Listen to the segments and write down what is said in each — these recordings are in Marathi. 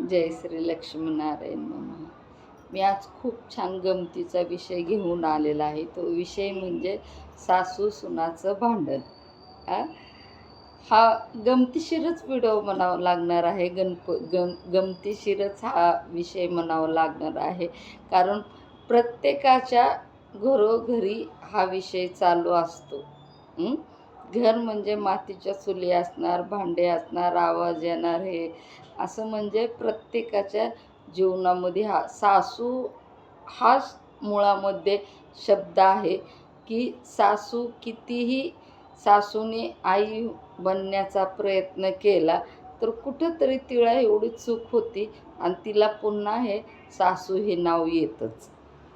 जय श्री लक्ष्मीनारायण म्हणून. मी आज खूप छान गमतीचा विषय घेऊन आलेला आहे. तो विषय म्हणजे सासू सुनाचं भांडण. हा? गमतीशीरच व्हिडिओ म्हणावा लागणार आहे. गणप गम गमतीशीरच हा विषय म्हणावा लागणार आहे. कारण प्रत्येकाच्या घरोघरी हा विषय चालू असतो. घर म्हणजे मातीच्या चुली असणार भांडे असणार आवाज येणार हे. असं म्हणजे प्रत्येकाच्या जीवनामध्ये हा सासू हाच मुळामध्ये शब्द आहे की सासू कितीही सासूने आई बनण्याचा प्रयत्न केला तर कुठंतरी तिला एवढी चूक होती आणि तिला पुन्हा हे सासू हे नाव येतच.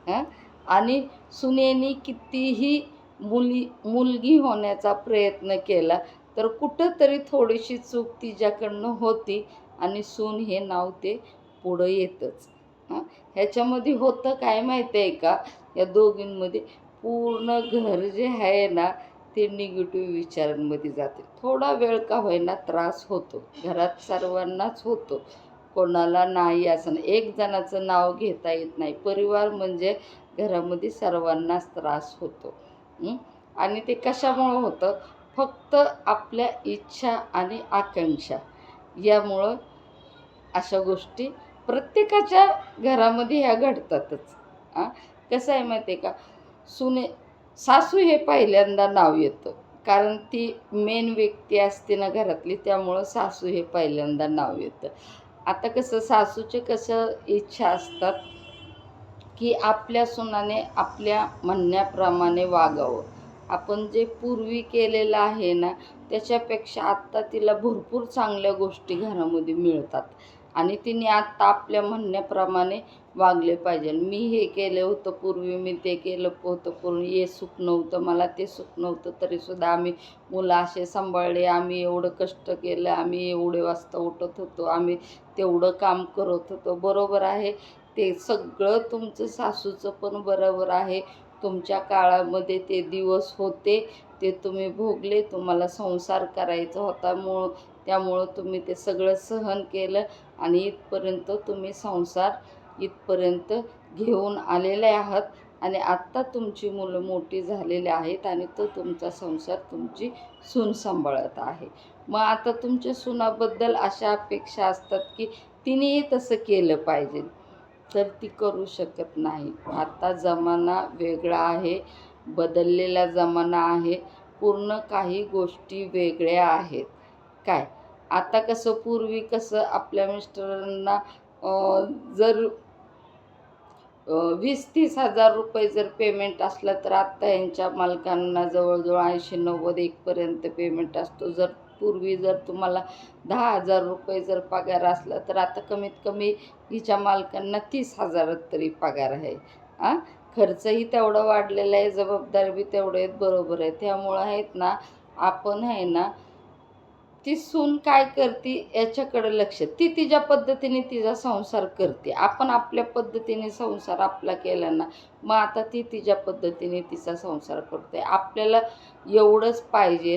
हां? आणि सुनेनी कितीही मुली मुलगी होण्याचा प्रयत्न केला तर कुठंतरी थोडीशी चूक तिच्याकडनं होती आणि सून हे नाव ते पुढं येतंच. हां? ह्याच्यामध्ये होतं काय माहिती आहे का? या दोघींमध्ये पूर्ण घर जे आहे ना ते निगेटिव्ह विचारांमध्ये जाते. थोडा वेळ का होईना त्रास होतो. घरात सर्वांनाच होतो. कोणाला नाही असं. नाही. एक जणाचं नाव घेता येत नाही. परिवार म्हणजे घरामध्ये सर्वांनाच त्रास होतो. आणि ते कशामुळं होतं? फक्त आपल्या इच्छा आणि आकांक्षा. यामुळं अशा गोष्टी प्रत्येकाच्या घरामध्ये ह्या घडतातच. हां? कसं आहे माहिती आहे का? सुने सासू हे पहिल्यांदा नाव येतं. कारण ती मेन व्यक्ती असते ना घरातली त्यामुळं सासू हे पहिल्यांदा नाव येतं. आता कसं सासूचे कसं इच्छा असतात? की आपल्या सुनाने आपल्या म्हणण्याप्रमाणे वागावं. आपण जे पूर्वी केलेलं आहे ना त्याच्यापेक्षा आत्ता तिला भरपूर चांगल्या गोष्टी घरामध्ये मिळतात. आणि तिने आत्ता आपल्या म्हणण्याप्रमाणे वागले पाहिजे. मी हे केलं होतं पूर्वी मी ते केलं होतं पूर्वी हे सुख नव्हतं मला ते सुख नव्हतं तरीसुद्धा आम्ही मुलं असे सांभाळले आम्ही एवढं कष्ट केलं आम्ही एवढे वाजता उठत होतो आम्ही तेवढं काम करत होतो. बरोबर आहे. ते सगळं तुमचं सासूचं पण बरोबर आहे. तुमच्या काळामध्ये ते दिवस होते ते तुम्ही भोगले तुम्हाला संसार करायचा होता मूळ त्यामुळं तुम्ही ते सगळं सहन केलं आणि इथपर्यंत तुम्ही संसार इथपर्यंत घेऊन आलेले आहात. आणि आत्ता तुमची मुलं मोठी झालेली आहेत आणि तो तुमचा संसार तुमची सून सांभाळत आहे. मग आता तुमच्या सुनाबद्दल अशा अपेक्षा असतात की तिनेही तसं केलं पाहिजे. तर ती करू शकत नाही. आता जमाना वेगळा आहे बदललेला जमाना आहे पूर्ण काही गोष्टी वेगळ्या आहेत. काय? आता कसं पूर्वी कसं आपल्या मिस्टरांना जर वीस तीस हजार रुपये जर पेमेंट असलं तर आत्ता यांच्या मालकांना जवळजवळ ऐंशी नव्वद एकपर्यंत पेमेंट असतो. जर पूर्वी जर तुम्हाला दहा हजार रुपये जर पगार असला तर आता कमीत कमी हिच्या मालकांना तीस हजारात तरी पगार आहे. आ? खर्चही तेवढा वाढलेला आहे जबाबदारी बी तेवढे आहेत बरोबर आहे. त्यामुळं आहेत ना आपण आहे ना ती सून काय करते याच्याकडे लक्ष. ती तिच्या पद्धतीने तिचा संसार करते. आपण आपल्या पद्धतीने संसार आपला केला ना मग आता ती तिच्या पद्धतीने तिचा संसार करते. आपल्याला एवढंच पाहिजे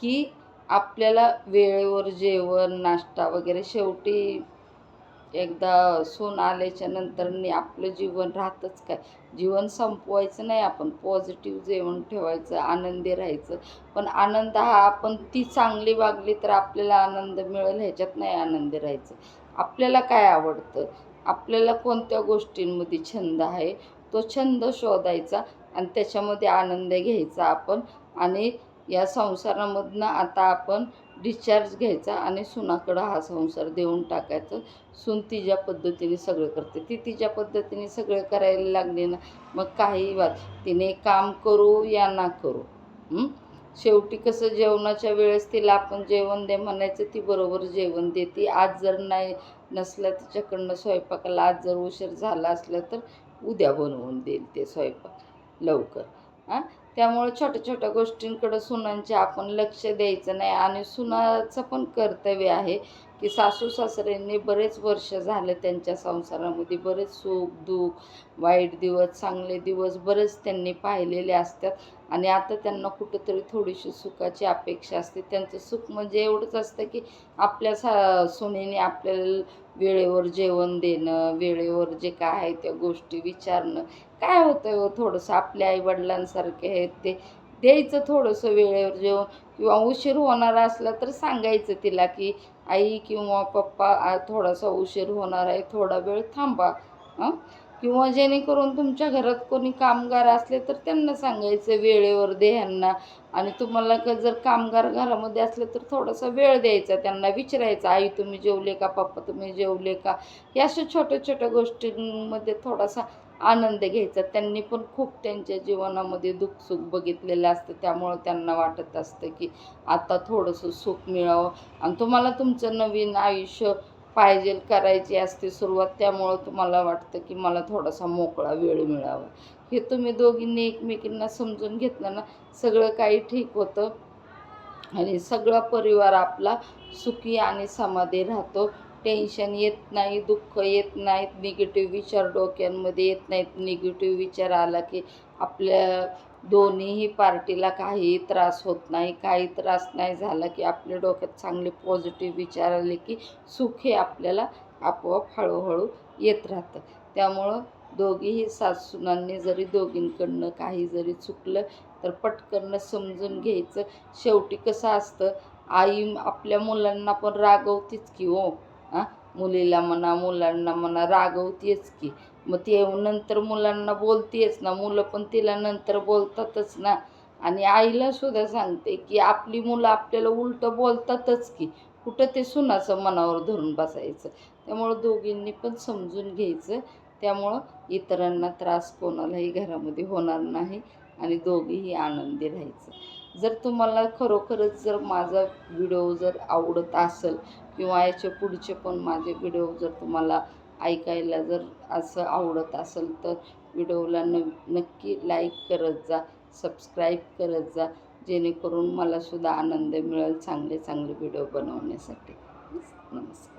की आपल्याला वेळेवर जेवण नाश्ता वगैरे शेवटी एकदा सून आल्याच्या नंतरनी आपलं जीवन राहतंच काय? जीवन संपवायचं नाही आपण. पॉझिटिव्ह जेवण ठेवायचं आनंदी राहायचं. पण आनंद हा आपण ती चांगली वागली तर आपल्याला आनंद मिळेल ह्याच्यात नाही आनंदी राहायचं. आपल्याला काय आवडतं? आपल्याला कोणत्या गोष्टींमध्ये छंद आहे? तो छंद शोधायचा आणि त्याच्यामध्ये आनंद घ्यायचा आपण आणि या संसारामधनं आता आपण डिस्चार्ज घ्यायचा आणि सुनाकडं हा संसार देऊन टाकायचं. सून तिच्या पद्धतीने सगळं करते. ती तिच्या पद्धतीने सगळं करायला लागली ना मग काही बात तिने काम करू या ना करू. शेवटी कसं जेवणाच्या वेळेस तिला आपण जेवण दे म्हणायचं ती बरोबर जेवण देते. आज जर नाही नसलं तिच्याकडनं स्वयंपाकाला आज जर उशीर झाला असला तर उद्या बनवून देईल ते स्वयंपाक लवकर. हां? त्यामुळे छोट्या छोट्या गोष्टींकडं सुनांचे आपण लक्ष द्यायचं नाही आणि सुनाचं पण कर्तव्य आहे. की सासू सासऱ्यांनी बरेच वर्ष झालं त्यांच्या संसारामध्ये बरेच सुख दुःख वाईट दिवस चांगले दिवस बरेच त्यांनी पाहिलेले असतात. आणि आता त्यांना कुठंतरी थोडीशी सुखाची अपेक्षा असते. त्यांचं सुख म्हणजे एवढंच असतं की आपल्या सा सुनेने आपल्याला वेळेवर जेवण देणं वेळेवर जे काय आहे त्या गोष्टी विचारणं. काय होतं हो थोडंसं आपल्या आईवडिलांसारखे आहेत ते? द्यायचं थोडंसं वेळेवर जेवण किंवा उशीर होणार असला तर सांगायचं तिला की आई किंवा पप्पा थोडासा उशीर होणार आहे थोडा वेळ थांबा. किंवा जेणेकरून तुमच्या घरात कोणी कामगार असले तर त्यांना सांगायचं वेळेवर दे ह्यांना. आणि तुम्हाला क जर कामगार घरामध्ये असले तर थोडासा वेळ द्यायचा त्यांना विचारायचं आई तुम्ही जेवले का? पप्पा तुम्ही जेवले का? या अशा छोट्या छोट्या गोष्टींमध्ये थोडासा आनंद घ्यायचा. त्यांनी पण खूप त्यांच्या जीवनामध्ये दुःखसुख बघितलेलं असतं. त्यामुळं त्यांना वाटत असतं की आता थोडंसं सुख मिळावं. आणि तुम्हाला तुमचं नवीन आयुष्य पाहिजे करायची असते सुरुवात त्यामुळं तुम्हाला वाटतं की मला थोडासा मोकळा वेळ मिळावा. हे तुम्ही दोघींनी एकमेकींना समजून घेतलं ना सगळं काही ठीक होतं. आणि सगळा परिवार आपला सुखी आणि समाधी राहतो. टेन्शन येत नाही दुःख येत नाहीत निगेटिव्ह विचार डोक्यांमध्ये येत नाहीत. निगेटिव्ह विचार आला की आपल्या दोन्हीही पार्टीला काहीही त्रास होत नाही काही त्रास नाही झाला की आपल्या डोक्यात चांगले पॉझिटिव्ह विचार आले की सुख हे आपल्याला आपोआप हळूहळू येत राहतं. त्यामुळं दोघीही सासूनांनी जरी दोघींकडनं काही जरी चुकलं तर पटकन समजून घ्यायचं. शेवटी कसं असतं आई आपल्या मुलांना पण रागवतीच की हो. हां? मुलीला म्हणा मुलांना म्हणा रागवतेच की. मग ते नंतर मुलांना बोलतेच ना. मुलं पण तिला नंतर बोलतातच ना. आणि आईला सुद्धा सांगते की आपली मुलं आपल्याला उलटं बोलतातच की. कुठं ते सुनाचं मनावर धरून बसायचं. त्यामुळं दोघींनी पण समजून घ्यायचं. त्यामुळं इतरांना त्रास कोणालाही घरामध्ये होणार नाही आणि दोघीही आनंदी राहायचं. जर तुम्हाला खरोखरच जर माझा व्हिडिओ जर आवडत असेल किंवा याचे पुढचे पण माझे व्हिडिओ जर तुम्हाला ऐकायला जर असं आवडत असेल तर व्हिडिओला न नक्की लाईक करत जा सबस्क्राईब करत जा जेणेकरून मलासुद्धा आनंद मिळेल चांगले चांगले व्हिडिओ बनवण्यासाठी. नमस्कार.